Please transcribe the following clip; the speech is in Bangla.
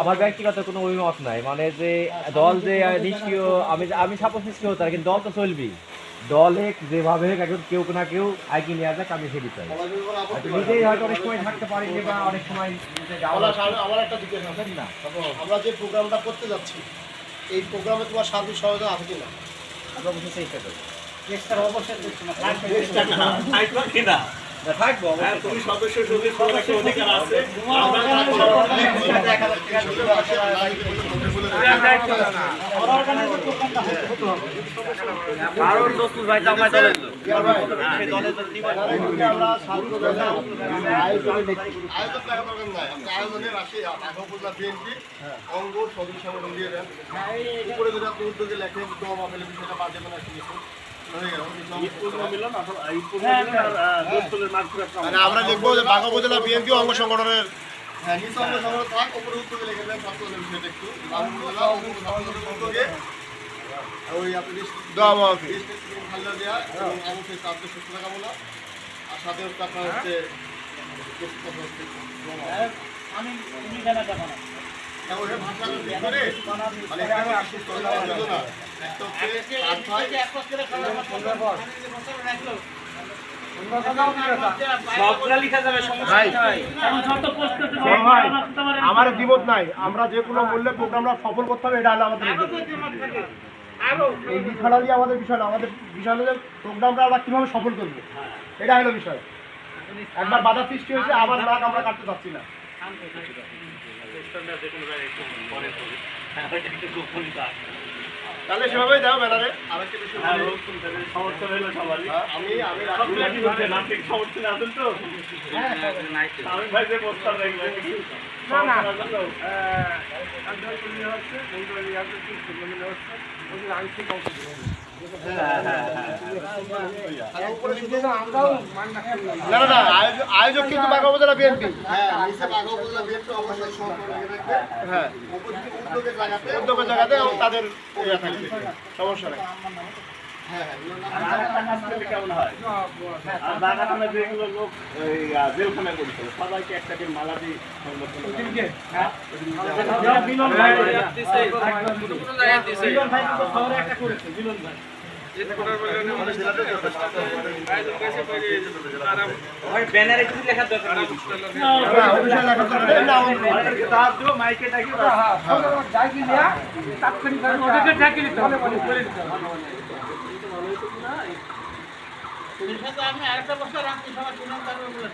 আমার ব্যক্তিগত কোনো অভিমত নাই। মানে যে দল যে নিষ্ক্রিয় আমি আমি সাপোজ নিষ্ক্রিয় হতাম কিন্তু দল তো চলবি দলে যেভাবে হোক এখন কেউ না কেউ আইকি নিয়ে যাক আমি সেটি চাই। নিজেই হয়তো অনেক সময় থাকতে পারিনি বা অনেক সময় আমার একটা জিজ্ঞাসা আছে। না আমরা যে প্রোগ্রামটা করতে যাচ্ছি এই প্রোগ্রামে তোমার সার্বিক সহায়তা আছে কিনা? আমরা বুঝতে চেষ্টা করি। চেষ্টার অবশ্যই অঙ্গ সদস্য সংগঠন দিয়ে দেন উপরে যদি উদ্যোগে লেখেন দম আপেলের বিষয়টা কামনা। মানে আমরা লিখব যে বাঘা উপজেলা বিএনপি অঙ্গ সংগঠনের হ্যাঁ আর সাথে হচ্ছে আপনার হচ্ছে আমি তুমি জানা যাব না। এবং ভাষা করে মানে এখন ভাই, আমার দ্বিমত নাই। আমরা যে কোনো মূল্যে প্রোগ্রামটা সফল করতে হবে এটা হলো আমাদের। এই বিষয়টা নিয়ে আমাদের বিষয় আমাদের বিষয় হলো যে প্রোগ্রামটা আমরা কীভাবে সফল করব? এটা হলো বিষয়। একবার বাধা সৃষ্টি হয়েছে আবার নাক আমরা কাটতে পারছি না। তাহলে সেভাবেই দাও মেলারে। সবারই। হ্যাঁ, আমি আমি সমর্থন আছেন তো? আমি ভাই যে প্রস্তাব না না আর উপরে শুধু না না না আয়োজক- কিন্তু বাঘা উপজেলা বিএনপি। হ্যাঁ হ্যাঁ। উদ্যোগের জায়গাতে এবং তাদের সমস্যা নেই। হ্যাঁ হ্যাঁ কেমন হয়? সবাইকে একটা করে মালা ভাই। মিলন ভাই। আমি আরেকটা বছর রাখছি সবাই শুনুন তারপরে।